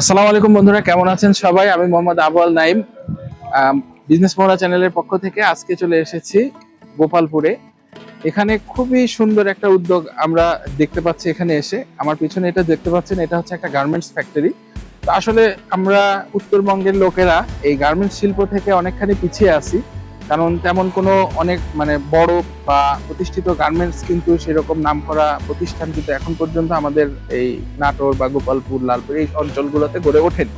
আসসালামু আলাইকুম বন্ধুরা, কেমন আছেন সবাই? আমি মোহাম্মদ আবুল নাইম বিজনেস মোড়া চ্যানেলের পক্ষ থেকে আজকে চলে এসেছি গোপালপুরে। এখানে খুবই সুন্দর একটা উদ্যোগ আমরা দেখতে পাচ্ছি এখানে এসে। আমার পিছনে এটা দেখতে পাচ্ছেন, এটা হচ্ছে একটা গার্মেন্টস ফ্যাক্টরি তো আসলে আমরা উত্তরবঙ্গের লোকেরা এই গার্মেন্টস শিল্প থেকে অনেকখানি পিছিয়ে আছি। কারণ তেমন কোনো অনেক মানে বড় বা প্রতিষ্ঠিত গার্মেন্টস কিন্তু সেরকম নামকরা প্রতিষ্ঠান কিন্তু এখন পর্যন্ত আমাদের এই নাটোর বা গোপালপুর, লালপুর এই অঞ্চলগুলোতে গড়ে ওঠেনি।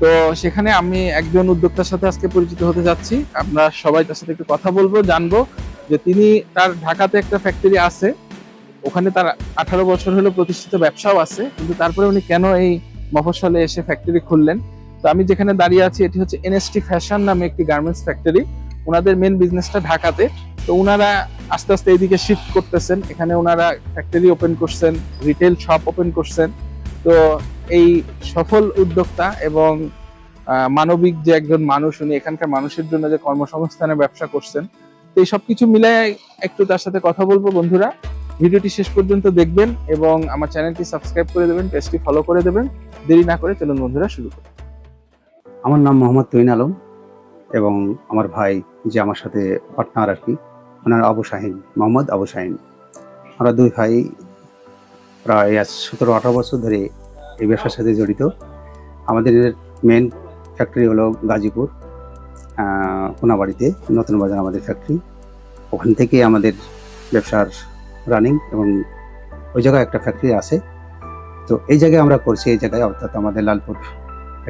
তো সেখানে আমি একজন উদ্যোক্তার সাথে আজকে পরিচিত হতে যাচ্ছি। আমরা সবাই তার সাথে একটু কথা বলব, জানব যে তিনি তার ঢাকাতে একটা ফ্যাক্টরি আছে, ওখানে তার আঠারো বছর হলো প্রতিষ্ঠিত ব্যবসাও আছে, কিন্তু তারপরে উনি কেন এই মফস্বলে এসে ফ্যাক্টরি খুললেন? তো আমি যেখানে দাঁড়িয়ে আছি, এটি হচ্ছে এনএসটি ফ্যাশন নামে একটি গার্মেন্টস ফ্যাক্টরি ওনাদের মেন বিজনেসটা ঢাকাতে। তো ওনারা আস্তে আস্তে এইদিকে শিফট করতেছেন। এখানে ওনারা ফ্যাক্টরি ওপেন করছেন রিটেল শপ ওপেন করছেন। তো এই সফল উদ্যোক্তা এবং মানবিক যে একজন মানুষ, উনি এখানকার মানুষের জন্য যে কর্মসংস্থানের ব্যবসা করছেন, তো এই সবকিছু মিলায় একটু তার সাথে কথা বলব বন্ধুরা। ভিডিওটি শেষ পর্যন্ত দেখবেন এবং আমার চ্যানেলটি সাবস্ক্রাইব করে দেবেন, পেজটি ফলো করে দেবেন। দেরি না করে চলুন বন্ধুরা, শুরু করি। আমার নাম মোহাম্মদ তুইন আলম এবং আমার ভাই যে আমার সাথে পার্টনার আর কি, ওনার আবু শাহিন, মোহাম্মদ আবু শাহিন। আমরা দুই ভাই প্রায় আজ সতেরো আঠারো বছর ধরে এই ব্যবসার সাথে জড়িত। আমাদের মেন ফ্যাক্টরি হলো গাজীপুর কোনাবাড়িতে নতুন বাজার আমাদের ফ্যাক্টরি ওখান থেকে আমাদের ব্যবসার রানিং এবং ওই জায়গায় একটা ফ্যাক্টরি আছে। তো এই জায়গায় আমরা করছি, এই জায়গায় অর্থাৎ আমাদের লালপুর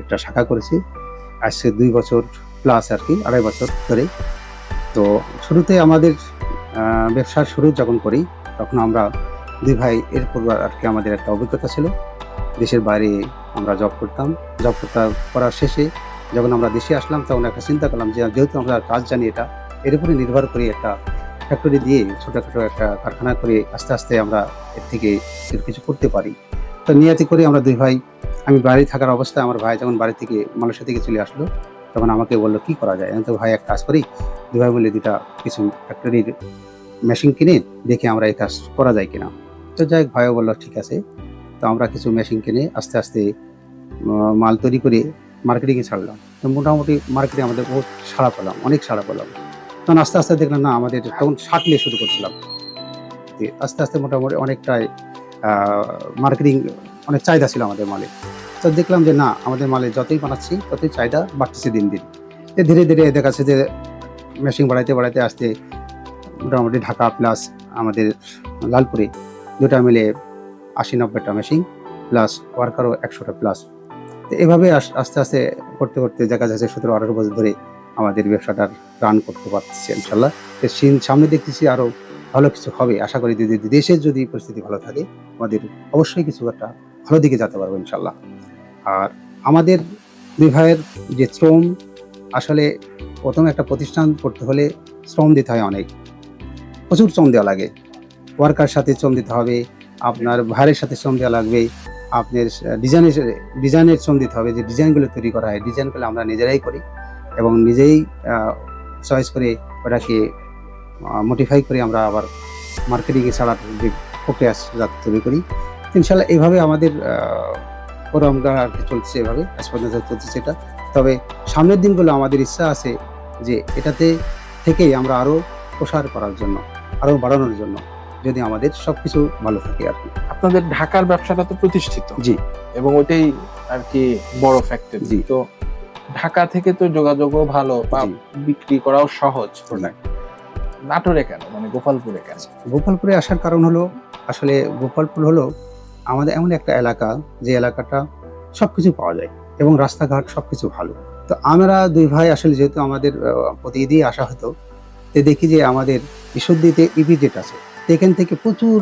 একটা শাখা করেছি। আসছে দুই বছর প্লাস আর কি, আড়াই বছর ধরে। তো শুরুতে আমাদের ব্যবসার শুরু যখন করি, তখন আমরা দুই ভাই, এর পূর্বে আর কি আমাদের একটা অভিজ্ঞতা ছিল। দেশের বাইরে আমরা জব করতাম। জব করতে, করার শেষে যখন আমরা দেশে আসলাম, তখন একটা চিন্তা করলাম যে, যেহেতু আমরা কাজ জানি এটা, এর উপরে নির্ভর করে একটা ফ্যাক্টরি দিয়ে ছোটোখাটো একটা কারখানা করে আস্তে আস্তে আমরা এর থেকে কিছু করতে পারি। তো নিয়াতি করে আমরা দুই ভাই আমি বাড়ি থাকার অবস্থায় আমার ভাই যখন বাড়ি থেকে মালয়েশিয়া থেকে চলে আসলো, তখন আমাকে বলল, কি করা যায়? তো ভাই, এক কাজ করি। দুই ভাই বলে দুটা কিছু ফ্যাক্টরির মেশিন কিনে দেখে আমরা এই কাজ করা যায় কিনা। তো যাই হোক, ভাইও বলল, ঠিক আছে। তো আমরা কিছু মেশিন কিনে আস্তে আস্তে মাল তৈরি করে মার্কেটিংয়ে ছাড়লাম। তো মোটামুটি মার্কেটে আমাদের বহুত সাড়া পেলাম, অনেক সাড়া পেলাম। তখন আস্তে আস্তে দেখলাম, না, আমাদের তখন শার্ট নিয়ে শুরু করছিলাম। আস্তে আস্তে মোটামুটি অনেকটাই মার্কেটিং অনেক চাহিদা ছিল আমাদের মালে। তো দেখলাম যে না, আমাদের মালে যতই বানাচ্ছি, ততই চাহিদা বাড়তেছে দিন দিন। তো ধীরে ধীরে দেখা যাচ্ছে যে মেশিন বাড়াইতে বাড়াইতে আসতে মোটামুটি ঢাকা প্লাস আমাদের লালপুরে দুটা মিলে আশি, নব্বইটা মেশিন প্লাস ওয়ার্কারও একশোটা প্লাস তো এভাবে আস- আস্তে আস্তে করতে করতে দেখা যাচ্ছে সতেরো, আঠারো বছর ধরে আমাদের ব্যবসাটার রান করতে পারতেছি ইনশাল্লাহ তো সিন- সামনে দেখতেছি আরও ভালো কিছু হবে। আশা করি যদি দেশের যদি পরিস্থিতি ভালো থাকে, আমাদের অবশ্যই কিছু একটা ভালো দিকে যেতে পারব ইনশাল্লাহ আর আমাদের ভাইয়ের যে শ্রম, আসলে প্রথম একটা প্রতিষ্ঠান করতে হলে শ্রম দিতে হয় অনেক। প্রচুর শ্রম দেওয়া লাগে। ওয়ার্কার সাথে শ্রম দিতে হবে, আপনার ভাইয়ের সাথে শ্রম দেওয়া লাগবে, আপনার ডিজাইনের ডিজাইনের শ্রম দিতে হবে, যে ডিজাইনগুলো তৈরি করা হয় ডিজাইনগুলো আমরা নিজেরাই করি এবং নিজেই চয়েস করে ওটাকে মোটিফাই করে আমরা আবার মার্কেটিংয়ে ছাড়ার যে প্রক্রিয়া তৈরি করি। ইনশাল্লাহ এইভাবে আমাদের প্রোগ্রামটা আর কি চলছে এভাবে পর্যন্ত চলছে এটা তবে সামনের দিনগুলো আমাদের ইচ্ছা আছে যে এটাতে থেকেই আমরা আরও প্রসার করার জন্য আরও বাড়ানোর জন্য যদি আমাদের সব কিছু ভালো থাকে আর কি। আপনাদের ঢাকার ব্যবসাটা তো প্রতিষ্ঠিত। জি। এবং ওইটাই আর কি বড় ফ্যাক্টরি জি। তো ঢাকা থেকে তো যোগাযোগও ভালো বা বিক্রি করাও সহজ প্রোডাক্ট নাটোরে কেন? মানে গোপালপুরে কেন? গোপালপুরে আসার কারণ হলো আসলে গোপালপুর হলো আমাদের এমন একটা এলাকা যে এলাকাটা সব কিছু পাওয়া যায় এবং রাস্তাঘাট সব কিছু ভালো। তো আমরা দুই ভাই আসলে যেহেতু আমাদের প্রতিদিনই আসা হতো, তো দেখি যে আমাদের ঈশ্বরদীতে ইপিজেট আছে এখান থেকে প্রচুর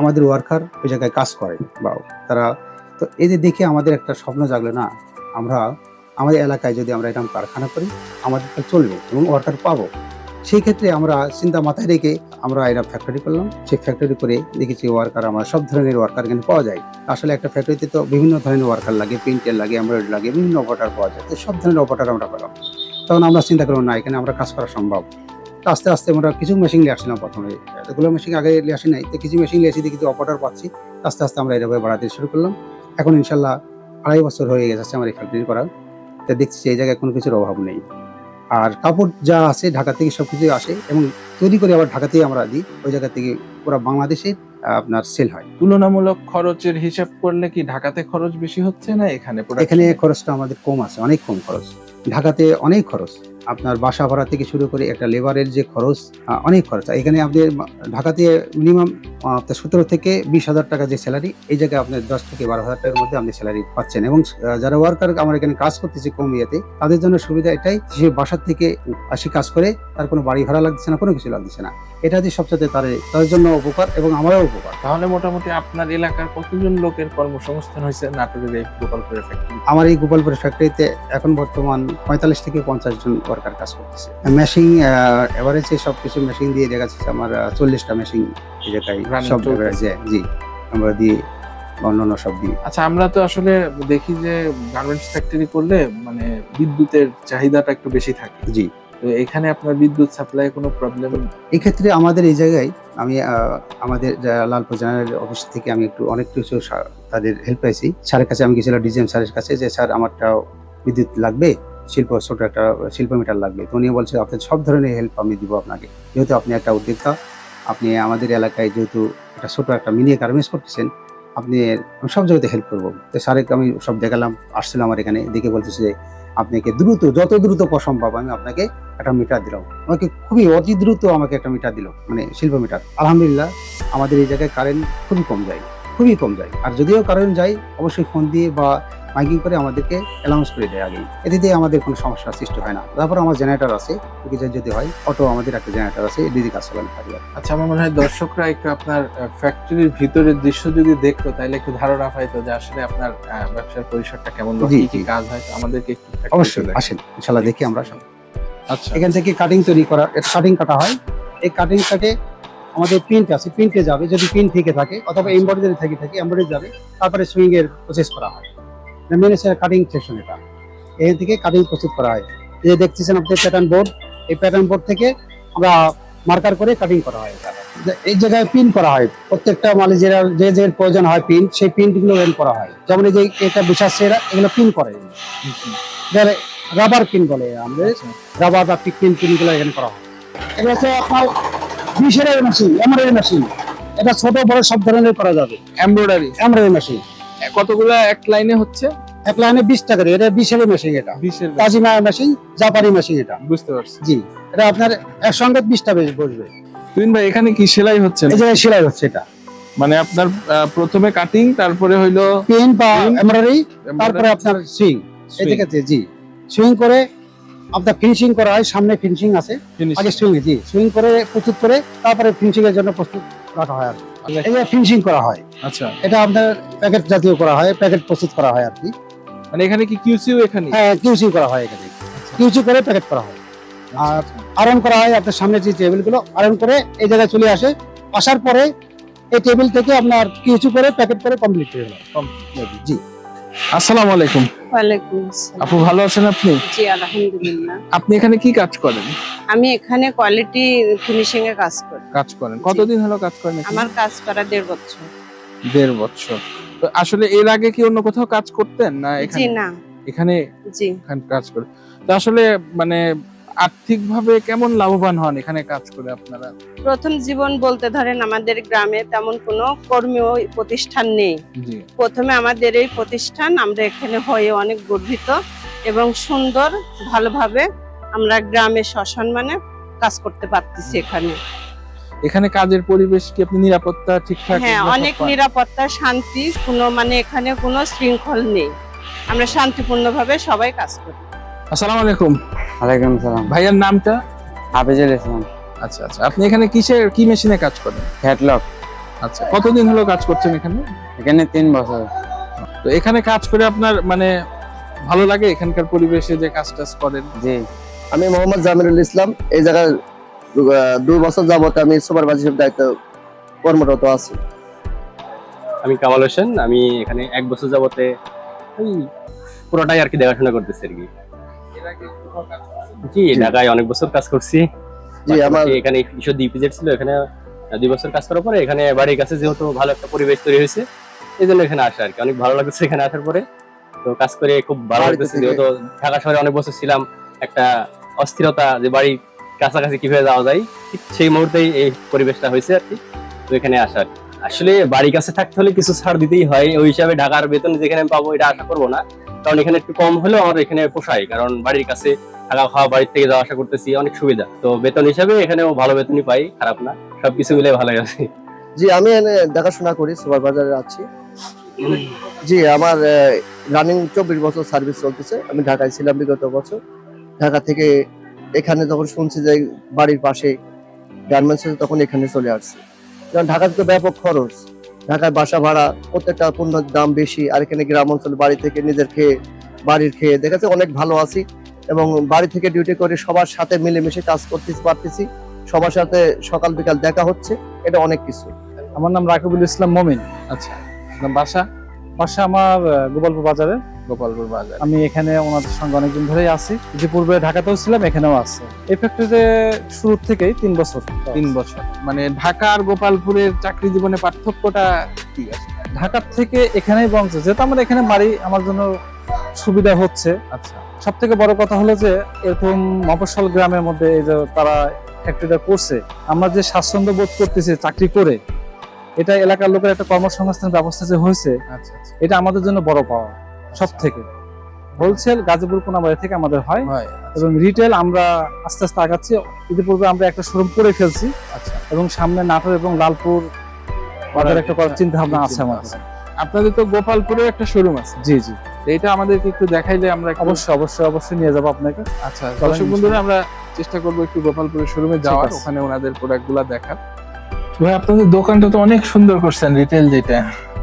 আমাদের ওয়ার্কার ওই জায়গায় কাজ করে বা তারা। তো এদের দেখে আমাদের একটা স্বপ্ন জাগলো না, আমরা, আমাদের এলাকায় যদি আমরা এরকম কারখানা করি, আমাদের চলবে এবং ওয়ার্কার পাবো। সেই ক্ষেত্রে আমরা চিন্তা মাথায় রেখে আমরা এটা ফ্যাক্টরি করলাম। সেই ফ্যাক্টরি করে দেখেছি ওয়ার্কার আমরা সব ধরনের ওয়ার্কার এখানে পাওয়া যায়। আসলে একটা ফ্যাক্টরিতে তো বিভিন্ন ধরনের ওয়ার্কার লাগে প্রিন্টার লাগে এমব্রয়ডারি লাগে, বিভিন্ন অপারেটার পাওয়া যায়। তো সব ধরনের অপারেটার আমরা পেলাম। তখন আমরা চিন্তা করলাম, না, এখানে আমরা কাজ করা সম্ভব। আস্তে আস্তে আমরা কিছু মেশিন নিয়ে আসছিলাম প্রথমে। এগুলো মেশিন আগে নিয়ে আসি নাই, তো কিছু মেশিন নিয়ে দেখি অপারেটার পাচ্ছি। আস্তে আস্তে আমরা এভাবে বাড়াতে শুরু করলাম। এখন ইনশাল্লাহ আড়াই বছর হয়ে গেছে আমার এই ফ্যাক্টরি করা তা দেখছি এই জায়গায় কোনো কিছুর অভাব নেই। আর কাপড় যা আছে ঢাকা থেকে সব কিছু আসে এবং তৈরি করে আবার ঢাকাতেই আমরা দিই ওই জায়গা থেকে পুরো বাংলাদেশে আপনার সেল হয়। তুলনামূলক খরচের হিসাব করলে কি ঢাকাতে খরচ বেশি হচ্ছে না এখানে এখানে খরচটা আমাদের কম আছে অনেক কম খরচ। ঢাকাতে অনেক খরচ। আপনার বাসা ভাড়া থেকে শুরু করে একটা লেবারের যে খরচ অনেক খরচ। এখানে আপনি ঢাকাতে মিনিমাম আপনার সতেরো থেকে বিশ হাজার টাকা যে স্যালারি এই জায়গায় আপনার দশ থেকে বারো হাজার টাকার মধ্যে আপনি স্যালারি পাচ্ছেন। এবং যারা ওয়ার্কার আমার এখানে কাজ করতেছে কম ইয়েতে তাদের জন্য সুবিধা এটাই সে বাসার থেকে আসি কাজ করে তার কোনো বাড়ি ভাড়া লাগছে না কোনো কিছু লাগছে না। এটা যে সবচেয়ে তার তাদের জন্য উপকার এবং আমারও উপকার। তাহলে মোটামুটি আপনার এলাকার কতজন লোকের কর্মসংস্থান হয়েছে নাটোরের এই গোপালপুরের ফ্যাক্টরি আমার এই গোপালপুর ফ্যাক্টরিতে এখন বর্তমান পঁয়তাল্লিশ থেকে পঞ্চাশ জন ওয়ার্কার কাজ করতেছে। মেশিন এভারেজে সব কিছু মেশিন দিয়ে দেখা যাচ্ছে আমার চল্লিশটা মেশিন এই জায়গায় সব জি আমরা দিয়ে অন্যান্য সব দিই আচ্ছা আমরা তো আসলে দেখি যে গার্মেন্টস ফ্যাক্টরি করলে মানে বিদ্যুতের চাহিদাটা একটু বেশি থাকে। জি। তো এখানে আপনার বিদ্যুৎ সাপ্লাই কোনো প্রবলেম এই ক্ষেত্রে আমাদের এই জায়গায় আমি আমাদের লালপুর জেনারেল অফিস থেকে আমি একটু অনেক কিছু তাদের হেল্প পাইছি। স্যারের কাছে আমি গেছিলাম ডিজিএম স্যারের কাছে যে স্যার আমারটা বিদ্যুৎ লাগবে? শিল্প ছোট একটা শিল্প মিটার লাগবে। তো উনি বলছে, আপনার সব ধরনের হেল্প আমি দিব আপনাকে। যেহেতু আপনি একটা উদ্যোক্তা, আপনি আমাদের এলাকায় যেহেতু একটা ছোট একটা মিনি গার্মেন্টস করতেছেন, আপনি সব জায়গাতে হেল্প করব। তো স্যারকে আমি সব দেখালাম, আসছিল আমার এখানে, দেখে বলতেছে যে, আপনাকে দ্রুত, যত দ্রুত সম্ভব আমি আপনাকে একটা মিটার দিলাম। আমাকে খুবই, অতি দ্রুত আমাকে একটা মিটার দিল মানে শিল্প মিটার আলহামদুলিল্লাহ, আমাদের এই জায়গায় কারেন্ট খুবই কম যায়, খুবই কম যায়। আর যদিও কারেন্ট যায়, অবশ্যই ফোন দিয়ে বা মাইকিং করে আমাদেরকে অ্যালাউন্স করে দেয় আগে এতে দিয়ে আমাদের কোনো সমস্যার সৃষ্টি হয় না। তারপর আমার জেনারেটর আছে কিছু যদি হয় অটো আমাদের একটা জেনারেটর আছে এদিকে কাজ চালানো পারি আচ্ছা আমার মনে হয় দর্শকরা একটু আপনার ফ্যাক্টরির ভিতরের দৃশ্য যদি দেখতো তাহলে একটু ধারণা পাইতো যে আসলে আপনার ব্যবসার পরিসরটা কেমন কি। কাজ হয় আমাদেরকে একটু অবশ্যই। আসেন ইনশাল্লাহ দেখি আমরা। আচ্ছা। এখান থেকে কাটিং তৈরি করা কাটিং কাটা হয়। এই কাটিং কাটে আমাদের প্রিন্ট আছে প্রিন্টে যাবে। যদি প্রিন্ট থেকে থাকে অথবা এমব্রয়ডারি থেকে থাকে এমব্রয়ডারি যাবে। তারপরে সুইং এর প্রসেস করা হয়। মেন হচ্ছে কাটিং সেকশন এটা। এখান থেকে কাটিং প্রস্তুত করা হয়। এই যে দেখতেছেন আপনি প্যাটার্ন বোর্ড এই প্যাটার্ন বোর্ড থেকে আমরা মার্কার করে কাটিং করা হয় এটা। এই জায়গায় পিন করা হয়। প্রত্যেকটা মালে যে যে যে প্রয়োজন হয় পিন সেই পিনগুলো এন করা হয়। যেমন এই যে এটা বিশাল সেরা এগুলো পিন করে। রাবার পিন বলে আমাদের। রাবার বা পিকপিন পিনগুলো এখানে করা হয়। এটা হচ্ছে আপনার বিশের মেশিন এমব্রয়ডারি মেশিন এটা ছোট বড় সব ধরনের করা যাবে। এমব্রয়ডারি এমব্রয়ডারি মেশিন কতগুলো এক লাইনে হচ্ছে? এক লাইনে বিশ টাকা এটা বিশের মেশিন এটা। বিশের কাজিমা মেশিন জাপানি মেশিন এটা। বুঝতে পারছি। জি। এটা আপনার একসঙ্গে বিশটা বেশ বসবে। তুহিন ভাই এখানে কি সেলাই হচ্ছে এই জায়গায় সেলাই হচ্ছে এটা। মানে আপনার প্রথমে কাটিং তারপরে হইল পিন বা এমব্রয়ডারি তারপরে আপনার সুইং এই swing, দিকে জি। সুইং করে আপনার ফিনিশিং করা হয় সামনে ফিনিশিং আছে। আগে সুইং জি। সুইং করে প্রস্তুত করে তারপরে ফিনিশিং এর জন্য প্রস্তুত রাখা হয় আর কি। এই ফিনিশিং করা হয়। আচ্ছা। এটা আপনার প্যাকেট জাতীয় করা হয় প্যাকেট প্রস্তুত করা হয় আর কি। মানে এখানে কি কিউসিউ এখানে? হ্যাঁ কিউসিউ করা হয় এখানে। কিউসিউ করে প্যাকেট করা হয়। আর আয়রন করা হয় আপনার সামনে যে টেবিলগুলো আয়রন করে এই জায়গায় চলে আসে। আসার পরে এই টেবিল থেকে আপনার কিউসিউ করে প্যাকেট করে কমপ্লিট হয়ে গেল জি। আসসালামু আলাইকুম। ওয়ালাইকুম আসসালাম। আপু ভালো আছেন আপনি? জি আলহামদুলিল্লাহ। আপনি এখানে কি কাজ করেন? আমি এখানে কোয়ালিটি ফিনিশিং এ কাজ করি। কাজ করেন। কতদিন হলো কাজ করেন আমার কাজ করা দেড় বছর। দেড় বছর। তো আসলে এর আগে কি অন্য কোথাও কাজ করতেন না জি এখানে? না। এখানে জি। এখানে কাজ করেন। তো আসলে মানে আর্থিক ভাবে কেমন লাভবান হন এখানে কাজ করে আপনারা? প্রথম জীবন বলতে ধরেন আমাদের গ্রামে তেমন কোনো কর্মীয় প্রতিষ্ঠান নেই। প্রথমে আমাদের এই প্রতিষ্ঠান আমরা এখানে হয়ে অনেক গর্বিত এবং সুন্দর ভালোভাবে আমরা গ্রামে সসম্মানে কাজ করতে পারতেছি এখানে। এখানে কাজের পরিবেশ কি আপনি নিরাপত্তা ঠিকঠাক হ্যাঁ অনেক নিরাপত্তা শান্তি কোনো মানে এখানে কোনো শৃঙ্খল নেই। আমরা শান্তিপূর্ণভাবে সবাই কাজ করি। আসসালামু আলাইকুম। ওয়ালাইকুম সালাম। ভাইয়ার নামটা? হাফিজুল ইসলাম। আচ্ছা আচ্ছা। আপনি এখানে কিসের কি মেশিনে কাজ করেন? হেডলক আচ্ছা কতদিন হলো কাজ করছেন এখানে? এখানে তিন বছর। তো এখানে কাজ করে আপনার মানে ভালো লাগে এখানকার পরিবেশে যে কাজ টাজ করেন? জি। আমি মোহাম্মদ জামিরুল ইসলাম। এই জায়গায় দুই বছর যাবত আমি সুপারভাইজার দায়িত্ব কর্মরত আছি। আমি কামাল হোসেন। আমি এখানে এক বছর যাবতে ওই পুরোটাই আর কি দেখাশোনা করতেছি আর কি। জি ঢাকায় অনেক বছর কাজ করছি। জি আমার এখানে ঈশ্বর ছিল এখানে দুই বছর কাজ করার পরে এখানে বাড়ির কাছে যেহেতু ভালো একটা পরিবেশ তৈরি হয়েছে এই জন্য এখানে আসা আর কি। অনেক ভালো লাগছে এখানে আসার পরে। তো কাজ করে খুব ভালো লাগতেছে যেহেতু ঢাকা শহরে অনেক বছর ছিলাম একটা অস্থিরতা যে বাড়ির কাছাকাছি কীভাবে যাওয়া যায় ঠিক সেই মুহূর্তেই এই পরিবেশটা হয়েছে আর কি। তো এখানে আসার আসলে বাড়ির কাছে থাকতে হলে কিছু ছাড় দিতেই হয়। ওই হিসাবে ঢাকার বেতন যেখানে আমি পাবো এটা আশা করব না। কারণ এখানে একটু কম হলেও আমার এখানে পোষায়, কারণ বাড়ির কাছে থাকা খাওয়া, বাড়ির থেকে যাওয়া আসা করতেছি, অনেক সুবিধা। তো বেতন হিসাবে এখানেও ভালো বেতনই পাই, খারাপ না, সবকিছু মিলে ভালোই আছে। জি, আমি দেখাশোনা করি, সুপার বাজারে আছি। জি, আমার রানিং চব্বিশ বছর সার্ভিস চলতেছে। আমি ঢাকায় ছিলাম বিগত বছর। ঢাকা থেকে এখানে যখন শুনছি যে বাড়ির পাশে গার্মেন্টস তখন এখানে চলে আসছি। কারণ ঢাকাতে তো ব্যাপক খরচ। ঢাকায় বাসা ভাড়া, প্রত্যেকটা পণ্যের দাম বেশি, আর এখানে গ্রাম অঞ্চলে বাড়ি থেকে নিজের খেয়ে, বাড়ির খেয়ে। দেখা যাচ্ছে অনেক ভালো আছি এবং বাড়ি থেকে ডিউটি করে সবার সাথে মিলেমিশে কাজ করতে পারতেছি। সবার সাথে সকাল বিকাল দেখা হচ্ছে, এটা অনেক কিছু। আমার নাম রাকিবুল ইসলাম মমিন। আচ্ছা বাসা? বাসা আমার গোপালপুর বাজারে। গোপালপুর বাজার। আমি এখানে ওনাদের সঙ্গে অনেকদিন ধরেই আছি। ইতিপূর্বে ঢাকাতেও ছিলাম এখানেও আছে। এই ফ্যাক্টরিতে শুরু থেকেই তিন বছর তিন বছর। মানে ঢাকা আর গোপালপুরের চাকরি জীবনে পার্থক্যটা কি আছে? ঢাকার থেকে এখানেই বঞ্চ যেহেতু আমার এখানে বাড়ি আমার জন্য সুবিধা হচ্ছে। আচ্ছা। সব থেকে বড় কথা হলো যে এরকম মফস্বল গ্রামের মধ্যে এই যে তারা ফ্যাক্টরিটা করছে আমরা যে স্বাচ্ছন্দ্য বোধ করতেছি চাকরি করে এটা এলাকার লোকের একটা কর্মসংস্থান ব্যবস্থা যে হয়েছে আচ্ছা আচ্ছা। এটা আমাদের জন্য বড় পাওয়া। সব থেকে হোলসেল গাজীপুর কোনাবাড়ি থেকে আমাদের হয়। হয় এবং রিটেল আমরা আস্তে আস্তে আগাচ্ছি। ইতিপূর্বে আমরা একটা শোরুম করে ফেলছি। আচ্ছা। এবং সামনে নাটোর এবং লালপুর বাজার একটা করার চিন্তা ভাবনা আছে আমাদের। আপনাদের তো গোপালপুরে একটা শোরুম আছে। জি জি। এটা আমাদেরকে একটু দেখাইলে আমরা অবশ্যই অবশ্যই অবশ্যই নিয়ে যাব আপনাকে। আচ্ছা দর্শক। বন্ধুরা আমরা চেষ্টা করব একটু গোপালপুরের শোরুমে যাওয়ার। আছে। ওখানে ওনাদের প্রোডাক্টগুলা দেখার। ভাই আপনাদের দোকানটা তো অনেক সুন্দর করছেন রিটেল যেটা।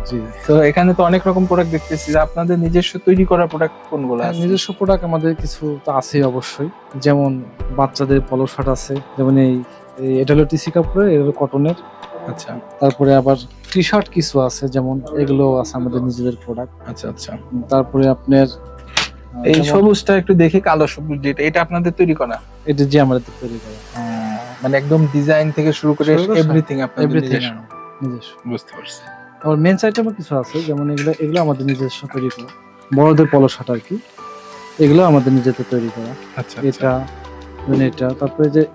জি। তো এখানে তো অনেক রকম প্রোডাক্ট দেখতেছি। আপনাদের নিজস্ব তৈরি করা প্রোডাক্ট কোনগুলো হ্যাঁ, আছে? নিজস্ব প্রোডাক্ট আমাদের কিছু তো আছেই অবশ্যই। যেমন বাচ্চাদের পলো শার্ট আছে যেমন এই এটা হলো টিসি কাপড়ের এটা হলো কটনের আচ্ছা। তারপরে আবার টি শার্ট কিছু আছে যেমন এগুলো আছে আমাদের নিজেদের প্রোডাক্ট আচ্ছা আচ্ছা। তারপরে আপনার এই সবুজটা একটু দেখি কালো সবুজ যেটা এটা আপনাদের তৈরি করা? এটা যে আমাদের তৈরি করা। মানে একদম ডিজাইন থেকে শুরু করে এভরিথিং আপনাদের নিজস্ব। নিজস্ব। বুঝতে পারছি। আবার মেন্স আইটেমও কিছু আছে যেমন এগুলো এগুলো আমাদের নিজস্ব তৈরি করা। বড়দের পলো শার্ট আর কি এগুলো আমাদের নিজেদের তৈরি করা। আচ্ছা এটা then এটা তারপরে যে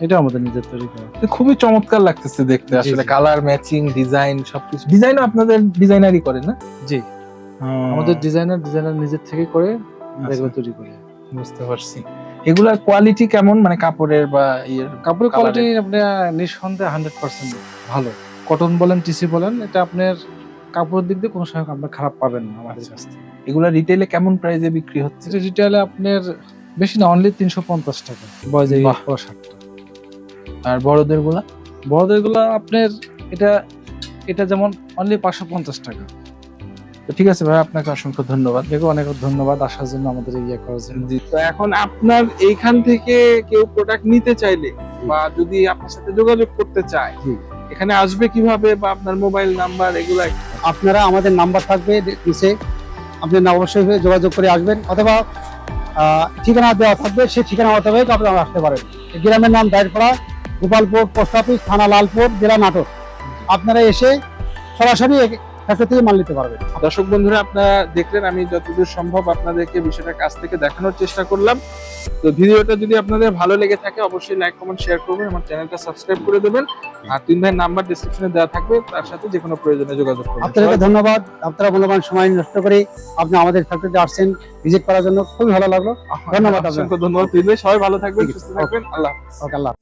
এটা আমাদের নিজের তৈরি করা। এটা খুবই চমৎকার লাগতেছে দেখতে আসলে কালার ম্যাচিং ডিজাইন সবকিছু। ডিজাইনও আপনাদের ডিজাইনারই করেন না? জি। আমাদের আমাদের ডিজাইনার ডিজাইনার নিজের থেকে করে আচ্ছা। এগুলো তৈরি করে। বুঝতে পারছি। এগুলার কোয়ালিটি কেমন? মানে কাপড়ের বা ইয়ের কাপড়ের কোয়ালিটি আপনি নিঃসন্দেহে হান্ড্রেড পার্সেন্ট ভালো। কটন বলেন টিসি বলেন এটা আপনার কাপড়ের দিক দিয়ে কোনো সময় আপনার খারাপ পাবেন না আমাদের আচ্ছা। কাছ থেকে। এগুলা রিটেলে কেমন প্রাইসে বিক্রি হচ্ছে? এটা রিটেলে আপনার বেশি না অনলি তিনশো পঞ্চাশ টাকা। বয়স এই। শার্টটা আর বড়দেরগুলা? বড়দেরগুলো আপনার এটা এটা যেমন অনলি পাঁচশো পঞ্চাশ টাকা। তো ঠিক আছে ভাই আপনাকে অসংখ্য ধন্যবাদ। দেখো অনেক ধন্যবাদ আসার জন্য আমাদের ইয়ে করার জন্য। তো এখন আপনার এইখান থেকে কেউ প্রোডাক্ট নিতে চাইলে বা যদি আপনার সাথে যোগাযোগ করতে চায় জি। এখানে আসবে কীভাবে বা আপনার মোবাইল নাম্বার এগুলো আপনারা আমাদের নাম্বার থাকবে নিচে। আপনি অবশ্যই যোগাযোগ করে আসবেন, অথবা ঠিকানা দেওয়া থাকবে, সেই ঠিকানা মোতাবেক আপনারা আসতে পারেন। গ্রামের নাম দায়েরপাড়া, গোপালপুর পোস্ট অফিস, থানা লালপুর, জেলা নাটক আপনারা এসে সরাসরি ফ্যাক্টরি থেকে মাল নিতে পারবেন দর্শক বন্ধুরা আপনারা দেখলেন আমি যতদূর সম্ভব আপনাদেরকে বিষয়টা কাছ থেকে দেখানোর চেষ্টা করলাম। তো ভিডিওটা যদি আপনাদের ভালো লেগে থাকে অবশ্যই লাইক কমেন্ট শেয়ার করবেন আমার চ্যানেলটা সাবস্ক্রাইব করে দেবেন। আর তিন ভাইয়ের নাম্বার ডিসক্রিপশনে দেওয়া থাকবে তার সাথে যে কোনো প্রয়োজনে যোগাযোগ করবেন। আপনাদেরকে ধন্যবাদ। আপনারা মূল্যবান সময় নষ্ট করে আপনি আমাদের ফ্যাক্টরিতে আসছেন ভিজিট করার জন্য। খুবই ভালো লাগল। ধন্যবাদ আপনাকে। ধন্যবাদ তিন ভাই। সবাই ভালো থাকবেন সুস্থ থাকবেন। আল্লাহ আল্লাহ।